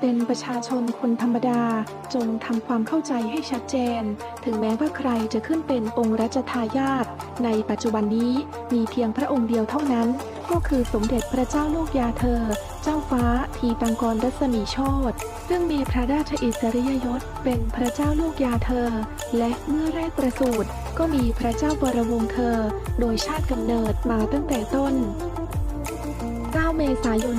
เป็นประชาชนคนธรรมดา จงทำความเข้าใจให้ชัดเจน ถึงแม้ว่าใครจะขึ้นเป็นองค์รัชทายาทในปัจจุบันนี้มีเพียงพระองค์เดียวเท่านั้น ก็คือสมเด็จพระเจ้าลูกยาเธอ เจ้าฟ้าทีปังกรรัศมีโชตซึ่งมีพระราชอิสริยยศเป็นพระเจ้าลูกยาเธอ และเมื่อแรกประสูติก็มีพระเจ้าวรวงศ์เธอ โดยชาติกำเนิดมาตั้งแต่ต้น เมษายน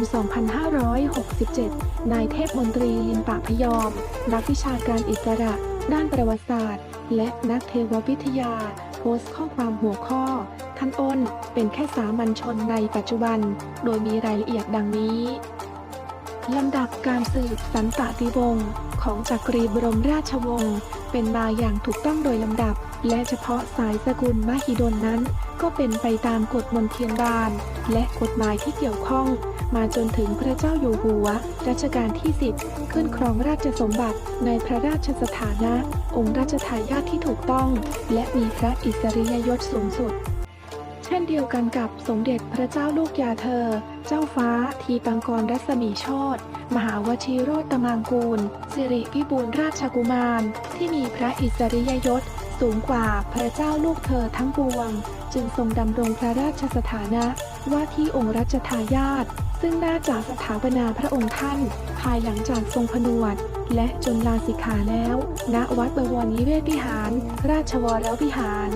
2567 นายเทพมนตรีลิมปะพยอม นักวิชาการอิสระ ด้านประวัติศาสตร์ และนักเทววิทยา โพสต์ข้อความหัวข้อ ท่านอ้นเป็นแค่สามัญชนในปัจจุบัน โดยมีรายละเอียดดังนี้ ลำดับการสืบสันตติวงศ์ของจักรีบรมราชวงศ์เป็นมาอย่างถูกต้องโดยลำดับ และเฉพาะสายสกุลมหิดลนั้น ก็เป็นไปตามกฎมนเทียนบาน และกฎหมายที่เกี่ยวข้อง มาจนถึงพระเจ้าอยู่หัว รัชกาลที่ 10 ขึ้นครองราชสมบัติในพระราชสถานะ องค์ราชทายาทที่ถูกต้อง และมีพระอิสริยยศสูงสุด เช่นเดียวกันกับสมเด็จพระเจ้าลูกยาเธอ เจ้าฟ้าทีปังกรรัศมีโชตมหาวชิโรตมางกูล สิริพิบูลราชกุมาร ที่มีพระอิสริยยศ สูงกว่าพระเจ้าลูกเธอทั้งปวง จึงทรงดำรงพระราชสถานะว่าที่องค์รัชทายาทซึ่งน่าจะสถาปนาพระองค์ท่าน ภายหลังจากทรงผนวด และจนลาสิกขาแล้ว ณวัดบวรนิเวศวิหาร ราชวรวิหาร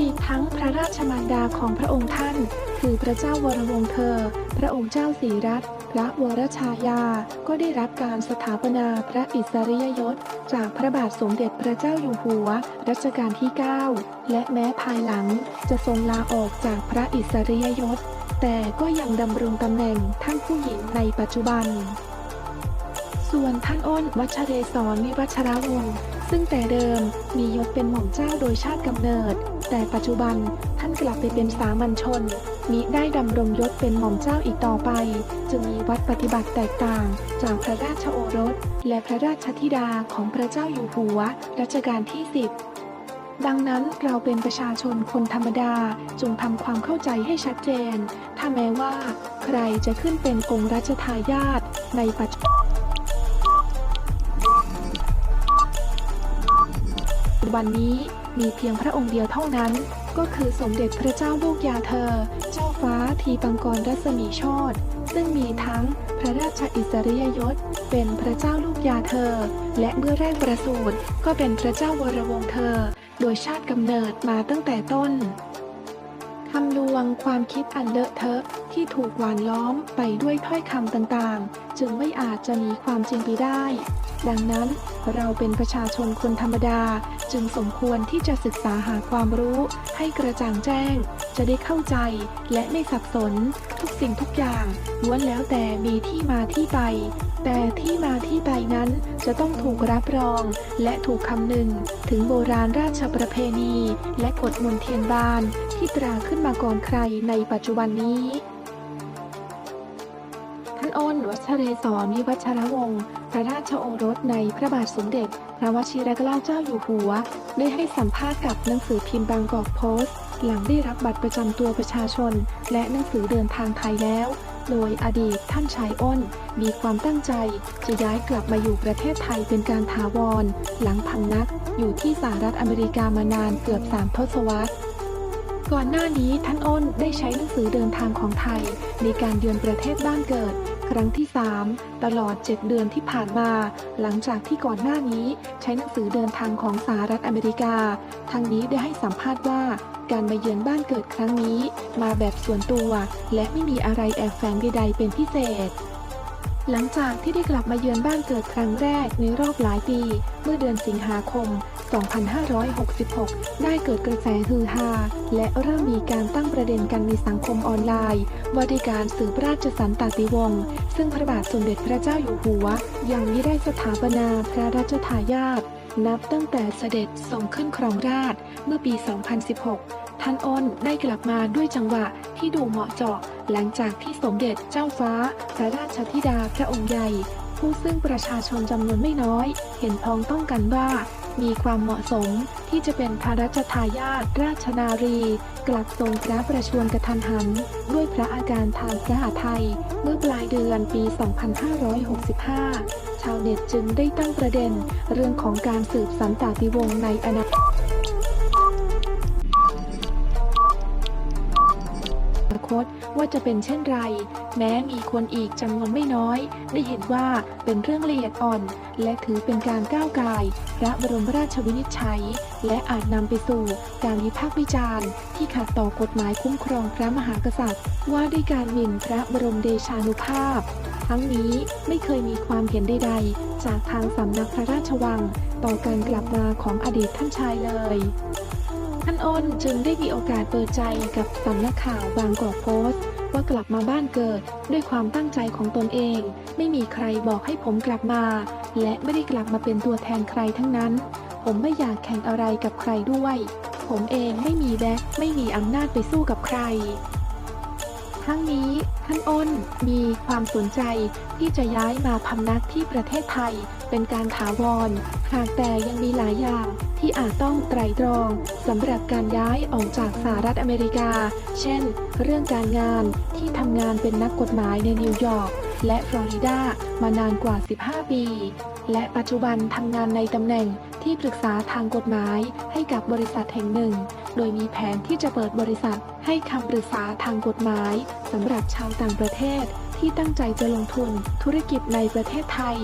อีกทั้งพระราชมารดาของพระองค์ท่าน คือพระเจ้าวรวงเธอ พระองค์เจ้าศรีรัต พระวรชายา ก็ได้รับการสถาปนาพระอิสริยยศ จากพระบาทสมเด็จพระเจ้าอยู่หัว รัชกาลที่ 9 และแม้ภายหลังจะทรงลาออกจากพระอิสริยยศ แต่ก็ยังดำรงตำแหน่งท่านผู้หญิงในปัจจุบัน ส่วนท่านอ้นวัชเรศรวิวัชรวงศ์ซึ่งแต่เดิมมียศเป็นหม่อมเจ้าโดยชาติกำเนิด แต่ปัจจุบันท่านกลับไปเป็นสามัญชน มิได้ดำรงยศเป็นหม่อมเจ้าอีกต่อไป จึงมีวัดปฏิบัติแตกต่าง จากพระราชโอรส และพระราชธิดาของพระเจ้าอยู่หัวรัชกาลที่10ดังนั้นเราเป็นประชาชนคนธรรมดาจงทำความเข้าใจให้ชัดเจน ถ้าแม้ว่า ใครจะขึ้นเป็นองค์รัชทายาทในปัจจุบันนี้มีเพียงพระองค์เดียวเท่านั้น ก็คือสมเด็จพระเจ้าลูกยาเธอ เจ้าฟ้าทีปังกรรัศมีโชดซึ่งมีทั้งพระราชอิสริยยศ เป็นพระเจ้าลูกยาเธอ และเมื่อแรกประสูติก็เป็นพระเจ้าวรวงเธอ โดยชาติกำเนิดมาตั้งแต่ต้น คำลวงความคิดอันเลอะเทอะที่ถูกหวานล้อมไปด้วยถ้อยคำต่างๆ จึงไม่อาจจะมีความจริงไปได้ ดังนั้นเราเป็นประชาชนคนธรรมดา จึงสมควรที่จะศึกษาหาความรู้ ให้กระจ่างแจ้ง จะได้เข้าใจและไม่สับสน ทุกสิ่งทุกอย่างล้วนแล้วแต่มีที่มาที่ไป แต่ที่มาที่ไปนั้นจะต้องถูกรับรองและถูกคำนึง ถึงโบราณราชประเพณี และกฎมนเทียนบานที่ตราขึ้นมาก่อนใครในปัจจุบันนี้ท่านอ้นวัชเรศรวิวัชรวงศ์พระราชโอรสในพระบาทสมเด็จ พระวชิรเกล้าเจ้าอยู่หัว ได้ให้สัมภาษณ์กับหนังสือพิมพ์บางกอกโพสต์ หลังได้รับบัตรประจำตัวประชาชน และหนังสือเดินทางไทยแล้ว โดยอดีตท่านชายอ้น มีความตั้งใจจะย้ายกลับมาอยู่ประเทศไทยเป็นการถาวร หลังพำนักอยู่ที่สหรัฐอเมริกามานานเกือบสามทศวรรษก่อนหน้านี้ท่านอ้นได้ใช้หนังสือเดินทางของไทย ในการเยือนประเทศบ้านเกิด ครั้งที่ 3 ตลอด 7 เดือนที่ผ่านมา หลังจากที่ก่อนหน้านี้ใช้หนังสือเดินทางของสหรัฐอเมริกา ทางนี้ได้ให้สัมภาษณ์ว่าการมาเยือนบ้านเกิดครั้งนี้ มาแบบส่วนตัวและไม่มีอะไรแอบแฝงใดๆเป็นพิเศษ หลังจากที่ได้กลับมาเยือนบ้านเกิดครั้งแรกในรอบหลายปี เมื่อเดือนสิงหาคม 2566 ได้เกิดกระแสฮือฮาและเริ่มมีการตั้งประเด็นกันในสังคมออนไลน์ว่าด้วยการสืบราชสันตติวงศ์ซึ่งพระบาทสมเด็จพระเจ้าอยู่หัว ยังไม่ได้สถาปนาพระราชทายาทนับตั้งแต่เสด็จทรงขึ้นครองราชเมื่อปี 2016 ท่านอ้นได้กลับมาด้วยจังหวะที่ดูเหมาะเจาะ หลังจากที่สมเด็จเจ้าฟ้า พระราชธิดาพระองค์ใหญ่ ผู้ซึ่งประชาชนจำนวนไม่น้อย เห็นพ้องต้องกันว่า มีความเหมาะสมที่จะเป็นพระราชทายาทราชนารี กลับทรงพระประชวรกระทันหัน ด้วยพระอาการทางพระหทัยเมื่อปลายเดือนปี 2565 ชาวเน็ตจึงได้ตั้งประเด็น เรื่องของการสืบสันตติวงศ์ในอนาคต ตว่าจะเป็นเช่นไร แม้มีคนอีกจำนวนไม่น้อย ได้เห็นว่าเป็นเรื่องละเอียดอ่อน และถือเป็นการก้าวไก่ายพระบรมราชวินิจฉัย และอาจนำไปสู่การวิพากษ์วิจารณ์ ที่ขัดต่อกฎหมายคุ้มครองพระมหากษัตริย์ ว่าด้วยการหมิ่นพระบรมเดชานุภาพ ทั้งนี้ไม่เคยมีความเห็นใดๆ จากทางสำนักพระราชวัง ต่อการกลับมาของอดีตท่านชายเลย อ้นจึงได้มีโอกาสเปิดใจกับสำนักข่าวบางกอกโพสต์ว่ากลับมาบ้านเกิดด้วยความตั้งใจของตนเอง ไม่มีใครบอกให้ผมกลับมา และไม่ได้กลับมาเป็นตัวแทนใครทั้งนั้น ผมไม่อยากแข่งอะไรกับใครด้วย ผมเองไม่มีแบ็คไม่มีอำนาจไปสู้กับใคร ทั้งนี้ท่านอ้นมีความสนใจที่จะย้ายมาพำนักที่ประเทศไทย เป็นการถาวร หากแต่ยังมีหลายอย่างที่อาจต้องไตรตรองสำหรับการย้ายออกจากสหรัฐอเมริกา เช่น เรื่องการงานที่ทำงานเป็นนักกฎหมายในนิวยอร์กและฟลอริดามานานกว่า 15 ปี และปัจจุบันทำงานในตำแหน่งที่ปรึกษาทางกฎหมายให้กับบริษัทแห่งหนึ่ง โดยมีแผนที่จะเปิดบริษัทให้คำปรึกษาทางกฎหมายสำหรับชาวต่างประเทศที่ตั้งใจจะลงทุนธุรกิจในประเทศไทย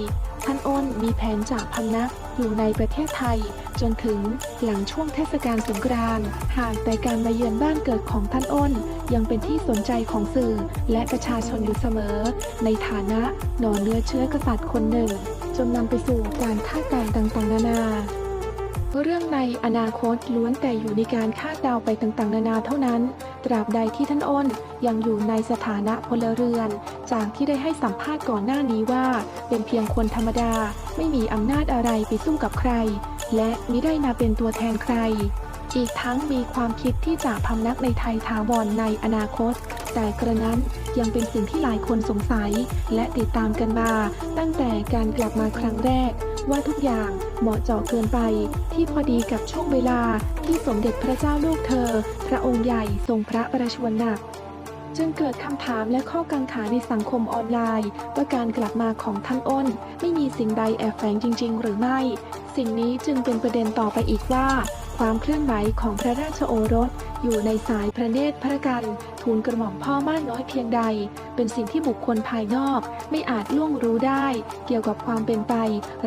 ท่านอ้นมีแผนจากพำนักอยู่ในประเทศไทย จนถึงหลังช่วงเทศกาลสงกรานต์หากแต่การมาเยือนบ้านเกิดของท่านอ้น ยังเป็นที่สนใจของสื่อและประชาชนอยู่เสมอ ในฐานะหน่อเนื้อเชื้อกษัตริย์คนหนึ่ง จนนำไปสู่การคาดการณ์ต่างๆนานา เรื่องในอนาคตล้วนแต่อยู่ในการคาดเดาไปต่างๆ นานาเท่านั้น ตราบใดที่ท่านอ้นยังอยู่ในสถานะพลเรือน จากที่ได้ให้สัมภาษณ์ก่อนหน้านี้ว่า เป็นเพียงคนธรรมดา ไม่มีอำนาจอะไรไปสู้กับใคร และมิได้มาเป็นตัวแทนใคร อีกทั้งมีความคิดที่จะพำนักในไทยถาวรในอนาคต แต่กระนั้นยังเป็นสิ่งที่หลายคนสงสัย และติดตามกันมาตั้งแต่การกลับมาครั้งแรก ว่าทุกอย่างเหมาะเจาะเกินไป ที่พอดีกับช่วงเวลาที่สมเด็จพระเจ้าลูกเธอ พระองค์ใหญ่ทรงพระประชวรหนัก จึงเกิดคำถามและข้อกังขาในสังคมออนไลน์ ว่าการกลับมาของท่านอ้น ไม่มีสิ่งใดแอบแฝงจริง ๆ หรือไม่ สิ่งนี้จึงเป็นประเด็นต่อไปอีกว่า ความเคลื่อนไหวของพระราชโอรส อยู่ในสายพระเนตรพระกันทูลกระหม่อมพ่อมากน้อยเพียงใด เป็นสิ่งที่บุคคลภายนอกไม่อาจล่วงรู้ได้ เกี่ยวกับความเป็นไป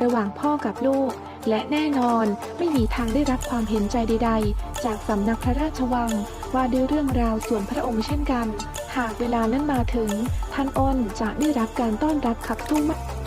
ระหว่างพ่อกับลูก และแน่นอนไม่มีทางได้รับความเห็นใจใด ๆ จากสำนักพระราชวัง ว่าด้วยเรื่องราวส่วนพระองค์เช่นกัน หากเวลานั้นมาถึงท่านอ้นจะได้รับการต้อนรับขับสู้มาก